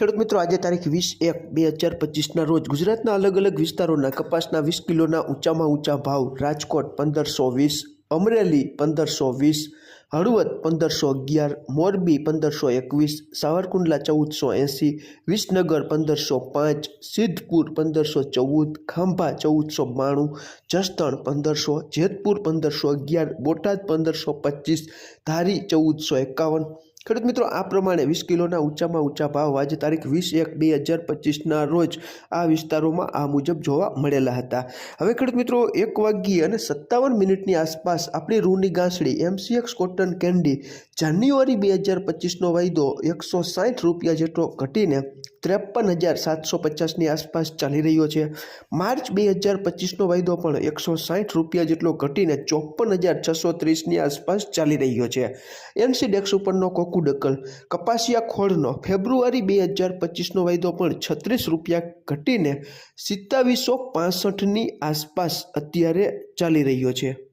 ખેડૂત મિત્રો, આજે તારીખ વીસ એક બે હજાર પચીસના રોજ ગુજરાતના અલગ અલગ વિસ્તારોના કપાસના વીસ કિલોના ઊંચામાં ઊંચા ભાવ, રાજકોટ પંદરસો વીસ, અમરેલી પંદરસો વીસ, હળવદ પંદરસો અગિયાર, મોરબી પંદરસો એકવીસ, સાવરકુંડલા ચૌદસો એંસી, વિસનગર પંદરસો પાંચ, સિદ્ધપુર પંદરસો ચૌદ, ખાંભા ચૌદસો બાણું, જસદણ પંદરસો, જેતપુર પંદરસો અગિયાર, બોટાદ પંદરસો પચીસ, ધારી ચૌદસો એકાવન ખેડૂત મિત્રો, આ પ્રમાણે વીસ કિલોના ઊંચામાં ઊંચા ભાવ, આજે તારીખ વીસ એક બે હજાર પચીસના રોજ આ વિસ્તારોમાં આ મુજબ જોવા મળેલા હતા. હવે ખેડૂત મિત્રો, એક વાગ્યે અને સત્તાવન મિનિટની આસપાસ આપણી રૂની ગાંસડી એમસીએક્સ કોટન કેન્ડી જાન્યુઆરી બે હજાર પચીસનો વાયદો એકસો સાઠ રૂપિયા જેટલો ઘટીને ત્રેપન હજાર સાતસો પચાસની આસપાસ ચાલી રહ્યો છે. માર્ચ બે હજાર પચીસનો વાયદો પણ એકસો સાઠ રૂપિયા જેટલો ઘટીને ચોપન હજાર છસો ત્રીસની આસપાસ ચાલી રહ્યો છે. એનસીડેક્સ ઉપરનો કોકુડકલ કપાસિયા ખોળનો ફેબ્રુઆરી બે હજાર પચીસનો વાયદો પણ છત્રીસ રૂપિયા ઘટીને સિત્તાવીસો પાસઠની આસપાસ અત્યારે ચાલી રહ્યો છે.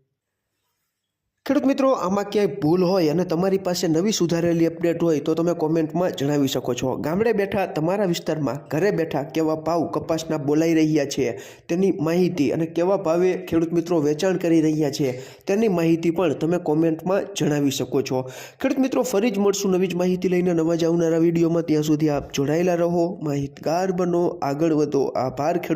ખેડૂત મિત્રો, આમાં ક્યાંય ભૂલ હોય અને તમારી પાસે નવી સુધારેલી અપડેટ હોય તો તમે કોમેન્ટમાં જણાવી શકો છો. ગામડે બેઠા તમારા વિસ્તારમાં ઘરે બેઠા કેવા ભાવ કપાસના બોલાઈ રહ્યા છે, તેની માહિતી અને કેવા ભાવે ખેડૂત મિત્રો વેચાણ કરી રહ્યા છે, તેની માહિતી પણ તમે કોમેન્ટમાં જણાવી શકો છો. ખેડૂત મિત્રો, ફરી જ મળશું નવી જ માહિતી લઈને નવા જ આવનારા વિડીયોમાં. ત્યાં સુધી આપ જોડાયેલા રહો, માહિતગાર બનો, આગળ વધો. આભાર ખેડૂત